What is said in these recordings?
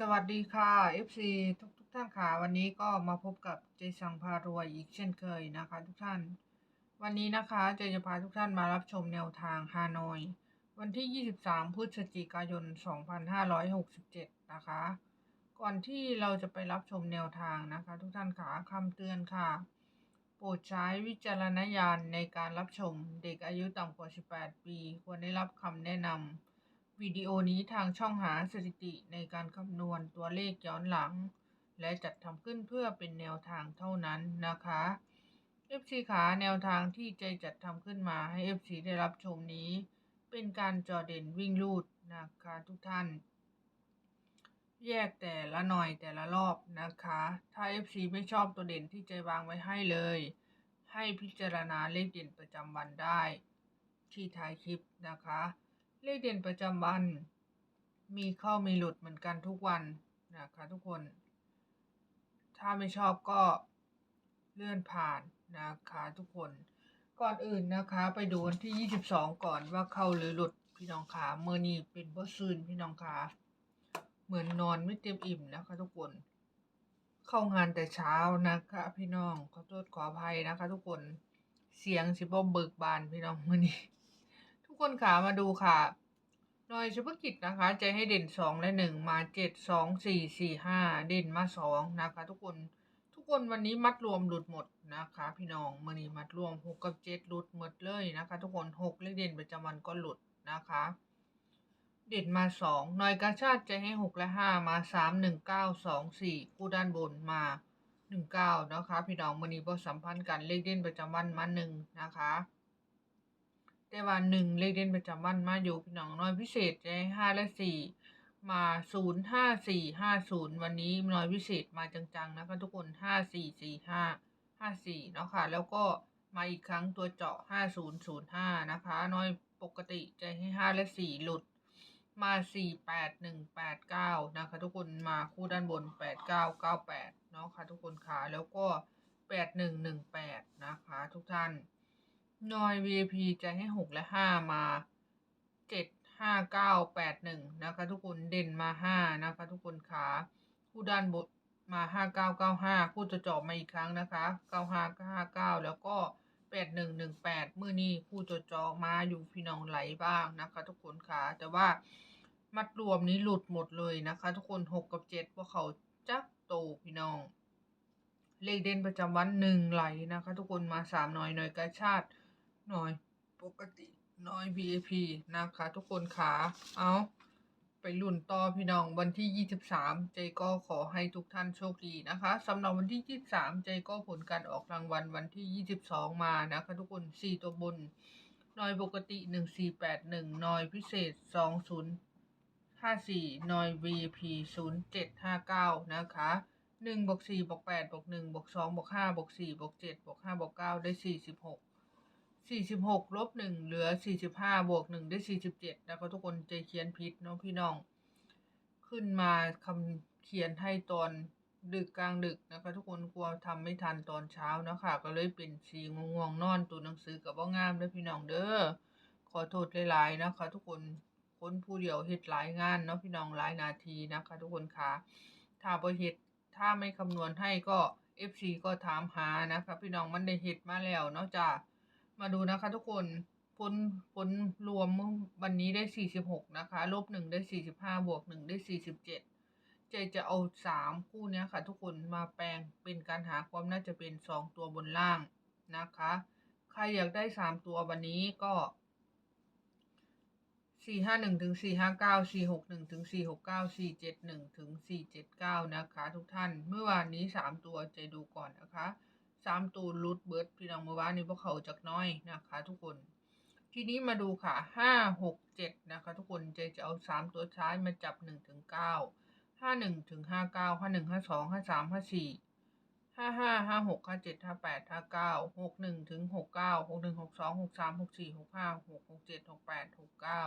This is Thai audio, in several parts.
สวัสดีค่ะ FC ทุกทุกท่านค่ะ วันนี้ก็มาพบกับเจสังพารวยอีกเช่นเคยนะคะ ทุกท่าน วันนี้นะคะเจจะพาทุกท่านมารับชมแนวทางฮานอย วันที่ 23 พฤศจิกายน 2567 นะคะ ก่อนที่เราจะไปรับชมแนวทางนะคะ ทุกท่านค่ะคำเตือนค่ะ โปรดใช้วิจารณญาณในการรับชมเด็กอายุต่ำกว่า 18 ปี ควรได้รับคำแนะนำ วิดีโอนี้ทางช่องหาสถิติในการคำนวณตัวเลขย้อนหลัง และจัดทำขึ้นเพื่อเป็นแนวทางเท่านั้นนะคะ FC ขาแนวทางที่ใจจัดทำขึ้นมาให้ FC ได้รับชมนี้ เป็นการจอเด่นวิ่งลูดนะคะทุกท่าน แยกแต่ละหน่อยแต่ละรอบนะคะ ถ้า FC ไม่ชอบตัวเด่นที่ใจวางไว้ให้เลย ให้พิจารณาเลขเด่นประจำวันได้ ที่ท้ายคลิปนะคะ เลขเด่นประจำวัน มีเข้ามีหลุดเหมือนกันทุกวันนะคะทุกคน ถ้าไม่ชอบก็เลื่อนผ่านนะคะทุกคนก่อนอื่นนะคะ ไปดูวันที่ 22 ก่อนว่าเข้าหรือหลุดพี่น้องขาเมื่อนี้เป็นบ่ซืนพี่น้องขาเหมือนนอนไม่เต็มอิ่มนะคะทุกคน เข้างานแต่เช้านะคะ พี่น้องขอโทษขออภัยนะคะ ทุกคนเสียงสิบ่เบิกบานพี่น้องมื่อนี้ ทุกคนขามาดูค่ะหน่วยเฉพาะกิจนะคะจะให้เด่นสองและหนึ่งมาเจ็ดสองสี่สี่ห้าเด่นมาสองนะคะ ทุกคนทุกคนวันนี้มัดรวมหลุดหมดนะคะ พี่น้องมื่อนี้มัดรวมหกกับเจ็ดหลุดหมดเลยนะคะ ทุกคนหกเลขเด่นประจำวันก็หลุดนะคะ เด่นมาสองหน่วยกาชาติจะให้หกและห้ามาสามหนึ่งเก้าสองสี่คู่ด้านบนมาหนึ่งเก้านะคะ พี่น้องมื่อนี้บ่สัมพันธ์กันเลขเด่นประจำวันมาหนึ่งนะคะ แต่ว่าหนึ่งเลขเด่นประจำวันมาอยู่พี่น้องน้อยพิเศษจให้ห้าและสี่มาศูนย์ห้าสี่ห้าศูนย์วันนี้น้อยพิเศษมาจังๆนะคะทุกคนห้าสี่สี่ห้าห้าสี่เนาะค่ะแล้วก็มาอีกครั้งตัวเจาะห้าศูนย์ศูนย์ห้านะคะ น้อยปกติจให้ห้าและสี่หลุดมาสี่แปดหนึ่งแปดเก้านะคะ ทุกคนมาคู่ด้านบนแปดเก้าเก้าแปดเนาะค่ะทุกคนขาแล้วก็แปดหนึ่งหนึ่งแปดนะคะ ทุกท่าน นอย VIP จะให้หกและห้ามาเจ็ดห้าเก้าแปดหนึ่งนะคะ ทุกคนเด่นมาห้านะคะ ทุกคนขาคู่ด้านบนมาห้าเก้าเก้าห้าคู่จะจาะมาอีกครั้งนะคะเก้าห้าห้าเก้าแล้วก็แปดหนึ่งหนึ่งแปดเมื่อนี้คู่จะจาะมาอยู่พี่น้องไหลบ้างนะคะ ทุกคนขาแต่ว่ามัดรวมนี้หลุดหมดเลยนะคะ ทุกคนหกกับเจ็ดว่าเขาจักโตพี่น้อง เลขเด่นประจำวันหนึ่งไหลนะคะ ทุกคนมาสามหน่อยหน่อยกาชาติ น่อย ปกติน่อย VIP นะคะทุกคนขาเอาไปลุ่นต่อพี่น้องวันที่ 23ใจก็ขอให้ทุกท่านโชคดีนะคะสำหรับวันที่ 23ใจก็ผลการออกรางวัลวันที่ 22 มานะคะทุกคน 4 ตัวบนน่อยปกติ 1481หน่อยพิเศษ 2054หน่อย VIP 0759 นะคะ1บวก4บวก8บวก1บวก2บวก5บวก4บวก7บวก5บวก9ได้ 46 สี่สิบหกลบหนึ่งเหลือสี่สิบห้าบวกหนึ่งได้สี่สิบเจ็ดแล้วก็ทุกคนใจเขียนผิดเนาะพี่น้อง ขึ้นมาคำเขียนให้ตอนดึกกลางดึกนะคะทุกคนกลัวทำไม่ทันตอนเช้านะคะก็เลยเป็นสีง่วงๆนอนตัวหนังสือกับว่างามเด้อพี่น้องเด้อขอโทษหลายๆนะคะ ทุกคนคนผู้เดียวเฮ็ดหลายงานเนาะพี่น้องหลายนาทีนะคะ ทุกคนคะถ้าบ่เฮ็ดถ้าไม่คำนวณให้ก็ FC ก็ถามหานะคะพี่น้องมันได้เฮ็ดมาแล้วเนาะจ้ะ มาดูนะคะทุกคนผลผลรวมวันนี้ได้สี่สิบหกนะคะลบหนึ่งได้สี่สิบห้าบวกหนึ่งได้สี่สิบเจ็ดเจจะเอาสามคู่นี้ค่ะ ทุกคนมาแปลงเป็นการหาความน่าจะเป็นสองตัวบนล่างนะคะ ใครอยากได้สามตัววันนี้ก็สี่ห้าหนึ่งถึงสี่ห้าเก้าสี่หกหนึ่งถึงสี่หกเก้าสี่เจ็ดหนึ่งถึงสี่เจ็ดเก้านะคะ ทุกท่านเมื่อวานนี้สามตัวเจดูก่อนนะคะ สามตูนรูดเบิร์ดพี่น้องเมื่อวานนี้พวกเขาจากน้อยนะคะ ทุกคน ทีนี้มาดูค่ะห้าหกเจ็ดนะคะ ทุกคนจะจะเอาสามตัวท้ายมาจับหนึ่งถึงเก้าห้าหนึ่งถึงห้าเก้าห้าหนึ่งห้าสองห้าสามห้าสี่ห้าห้าห้าหกห้าเจ็ดห้าแปดห้าเก้าหกหนึ่งถึงหกเก้าหกหนึ่งหกสองหกสามหกสี่หกห้าหกหกเจ็ดหกแปดหกเก้า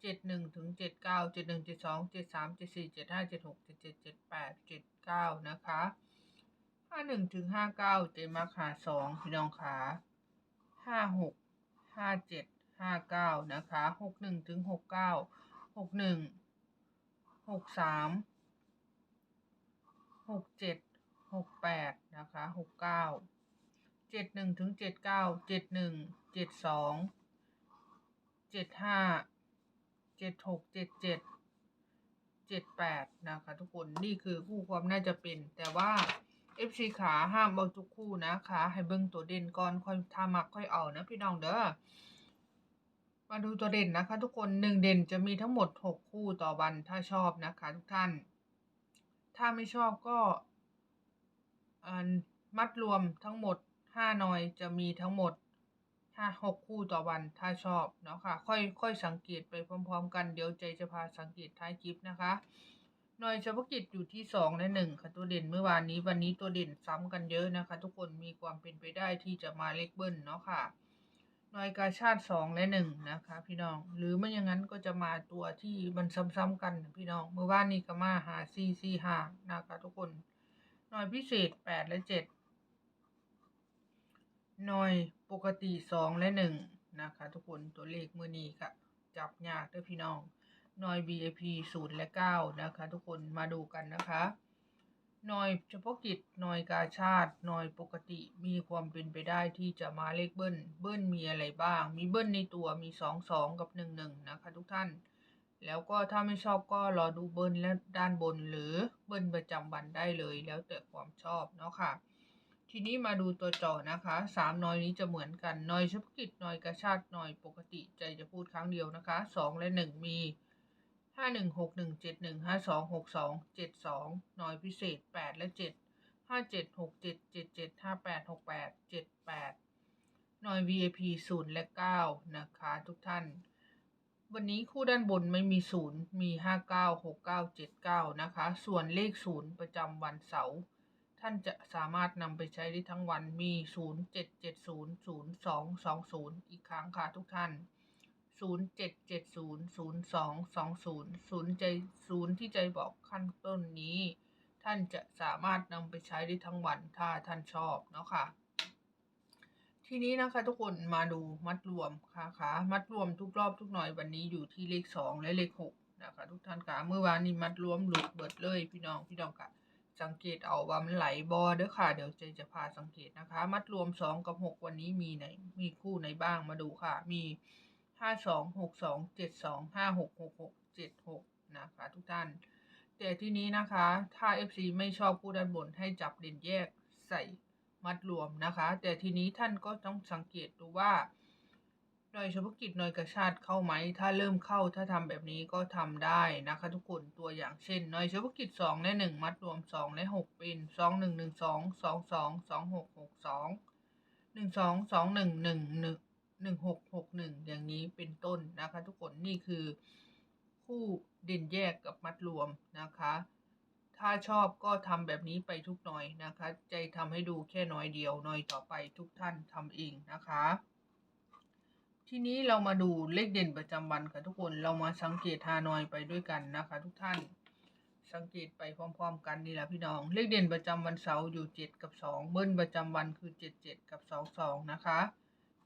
เจ็ดหนึ่งถึงเจ็ดเก้าเจ็ดหนึ่งเจ็ดสองเจ็ดสามเจ็ดสี่เจ็ดห้าเจ็ดหกเจ็ดเจ็ดเจ็ดแปดเจ็ดเก้านะคะ ห้าหนึ่งถึงห้าเก้าเจมาขาสองพี่น้องขาห้าหกห้าเจ็ดห้าเก้านะคะหกหนึ่งถึงหกเก้าหกหนึ่งหกสามหกเจ็ดหกแปดนะคะหกเก้าเจ็ดหนึ่งถึงเจ็ดเก้าเจ็ดหนึ่งเจ็ดสองเจ็ดห้าเจ็ดหกเจ็ดเจ็ดเจ็ดแปดนะคะทุกคนนี่คือคู่ความน่าจะเป็นแต่ว่า FC ขาห้ามเอาทุกคู่นะคะให้เบิ่งตัวเด่นก่อนค่อยถ้ามักค่อยเอานะพี่น้องเด้อมาดูตัวเด่นนะคะ ทุกคนหนึ่งเด่นจะมีทั้งหมดหกคู่ต่อวันถ้าชอบนะคะ ทุกท่าน ถ้าไม่ชอบก็อันมัดรวมทั้งหมดห้าหน่อยจะมีทั้งหมดห้าหกคู่ต่อวันถ้าชอบเนาะค่ะค่อยค่อยสังเกตไปพร้อม ๆ กันเดี๋ยวใจจะพาสังเกตท้ายคลิปนะคะ หน่วยเฉพาะกิจอยู่ที่สองและหนึ่งค่ะตัวเด่นเมื่อวานนี้วันนี้ตัวเด่นซ้ำกันเยอะนะคะ ทุกคนมีความเป็นไปได้ที่จะมาเลขเบิ้ลเนาะค่ะหน่วยกาชาติสองและหนึ่งนะคะ พี่น้องหรือไม่อย่างนั้นก็จะมาตัวที่มันซ้ำๆกันพี่น้องเมื่อวานนี้ก็มาหาซีซีหานะคะทุกคนหน่วยพิเศษแปดและเจ็ดหน่วยปกติสองและหนึ่งนะคะ ทุกคนตัวเลขมือนี้ค่ะจับยากเด้วยพี่น้อง น่วย BAP ศูนย์และเก้านะคะ ทุกคนมาดูกันนะคะหน่วยเฉพาะกิจหน่วยกาชาติหน่วยปกติมีความเป็นไปได้ที่จะมาเลขเบิ้ล เบิ้ลมีอะไรบ้าง มีเบิ้ลในตัวมีสองสองกับหนึ่งหนึ่งนะคะทุกท่าน แล้วก็ถ้าไม่ชอบก็รอดูเบิ้ลและด้านบนหรือเบิ้ลประจำวันได้เลย แล้วแต่ความชอบเนาะค่ะ ทีนี้มาดูตัวจอนะคะสามหน่อยนี้จะเหมือนกันหน่อยเฉพาะกิจหน่อยกาชาติหน่อยปกติใจจะพูดครั้งเดียวนะคะสองและหนึ่งมี ห้าหนึ่งหกหนึ่งเจ็ดหนึ่งห้าสองหกสองเจ็ดสองหน่วยพิเศษแปดและเจ็ดห้าเจ็ดหกเจ็ดเจ็ดเจ็ดห้าแปดหกแปดเจ็ดแปดหน่วย VIP ศูนย์และเก้านะคะทุกท่าน วันนี้คู่ด้านบนไม่มีศูนย์มีห้าเก้าหกเก้าเจ็ดเก้านะคะ ส่วนเลขศูนย์ประจำวันเสาร์ท่านจะสามารถนำไปใช้ได้ทั้งวันมีศูนย์เจ็ดเจ็ดศูนย์ศูนย์สองสองศูนย์อีกครั้งค่ะทุกท่าน ศูนย์เจ็ดเจ็ดศูนย์ศูนย์สองสองศูนย์ศูนย์ใจศูนย์ที่ใจบอกขั้นต้นนี้ ท่านจะสามารถนำไปใช้ได้ทั้งวันถ้าท่านชอบเนาะค่ะ ทีนี้นะคะทุกคนมาดูมัดรวมค่ะค่ะมัดรวมทุกรอบทุกหน่อยวันนี้อยู่ที่เลขสองและเลขหกนะคะทุกท่านค่ะเมื่อวานนี้มัดรวมหลุดเบิดเลย พี่น้องพี่น้องค่ะสังเกตเอาว่ามันไหลบอเด้อค่ะ เดี๋ยวเจจะพาสังเกตนะคะ มัดรวมสองกับหกวันนี้มีไหนมีคู่ไหนบ้างมาดูค่ะ มี ห้าสองหกสองเจ็ดสองห้าหกหกหกเจ็ดหกนะคะทุกท่าน แต่ที่นี้นะคะถ้า FC ไม่ชอบคู่ด้านบนให้จับเด่นแยกใส่มัดรวมนะคะ แต่ทีนี้ท่านก็ต้องสังเกตดูว่าหน่วยเฉพาะกิจหน่วยกระชาติเข้าไหม ถ้าเริ่มเข้าถ้าทำแบบนี้ก็ทำได้นะคะ ทุกคนตัวอย่างเช่นหน่วยเฉพาะกิจ2และ1 มัดรวม 2 และ 6 เป็น 2 1 1 2 2 2 2 6 6 2 1 2 2 1 1 1 1 6 6 1 นี้เป็นต้นนะคะทุกคนนี่คือคู่เด่นแยกกับมัดรวมนะคะ ถ้าชอบก็ทำแบบนี้ไปทุกหน่อยนะคะ ใจทำให้ดูแค่น้อยเดียวหน่อยต่อไปทุกท่านทำเองนะคะ ทีนี้เรามาดูเลขเด่นประจำวันค่ะทุกคนเรามาสังเกตฮานอยไปด้วยกันนะคะ ทุกท่านสังเกตไปพร้อมๆกันนี่แหละพี่น้อง เลขเด่นประจำวันเสาร์อยู่เจ็ดกับสองเบิ้ลประจำวันคือเจ็ดเจ็ดกับสองสองนะคะ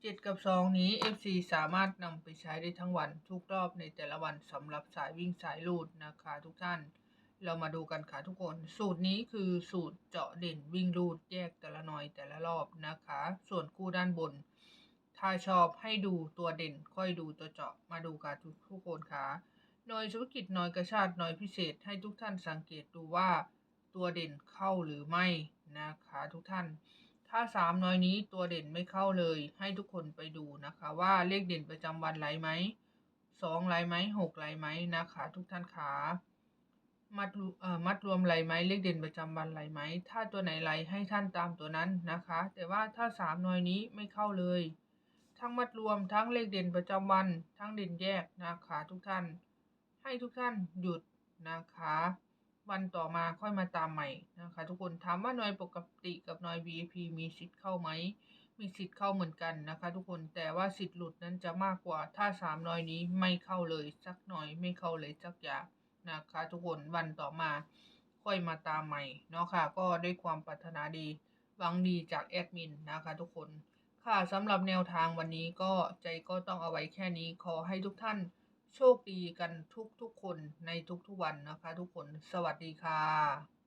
เจ็ดกับสองนี้ FC สามารถนำไปใช้ได้ทั้งวันทุกรอบในแต่ละวันสำหรับสายวิ่งสายลูดนะคะทุกท่าน เรามาดูกันค่ะทุกคน สูตรนี้คือสูตรเจาะเด่นวิ่งรูดแยกแต่ละหน่อยแต่ละรอบนะคะ ส่วนคู่ด้านบน ถ้าชอบให้ดูตัวเด่นค่อยดูตัวเจาะมาดูกันทุกทุกคนค่ะหน่วยธุรกิจหน่วยกระชาติหน่วยพิเศษให้ทุกท่านสังเกตดูว่าตัวเด่นเข้าหรือไม่นะคะทุกท่าน ถ้าสามน่วยนี้ตัวเด่นไม่เข้าเลย ให้ทุกคนไปดูนะคะ ว่าเลขเด่นประจำวันไหลไหมสองไหลไหมหกไหลไหมนะคะ ทุกท่านขามัดรวเอ่อมัดรวมไหลไหมเลขเด่นประจำวันไหลไหม ถ้าตัวไหนไหลให้ท่านตามตัวนั้นนะคะ แต่ว่าถ้าสามหน่วยนี้ไม่เข้าเลย ทั้งมัดรวมทั้งเลขเด่นประจำวัน ทั้งเด่นแยกนะคะ ทุกท่าน ให้ทุกท่านหยุดนะคะ วันต่อมาค่อยมาตามใหม่นะคะทุกคนถามว่าหน่วยปกติกับหน่วย VIP มีสิทธิ์เข้าไหม มีสิทธิ์เข้าเหมือนกันนะคะ ทุกคนแต่ว่าสิทธิ์หลุดนั้นจะมากกว่าถ้าสามหน่วยนี้ไม่เข้าเลยสักหน่อยไม่เข้าเลยสักอย่างนะคะ ทุกคนวันต่อมาค่อยมาตามใหม่เนาะค่ะก็ด้วยความปรารถนาดีหวังดีจากแอดมินนะคะทุกคนค่ะสำหรับแนวทางวันนี้ก็ใจก็ต้องเอาไว้แค่นี้ขอให้ทุกท่าน โชคดีกันทุกๆคนในทุกๆวันนะคะ ทุกคนสวัสดีค่ะ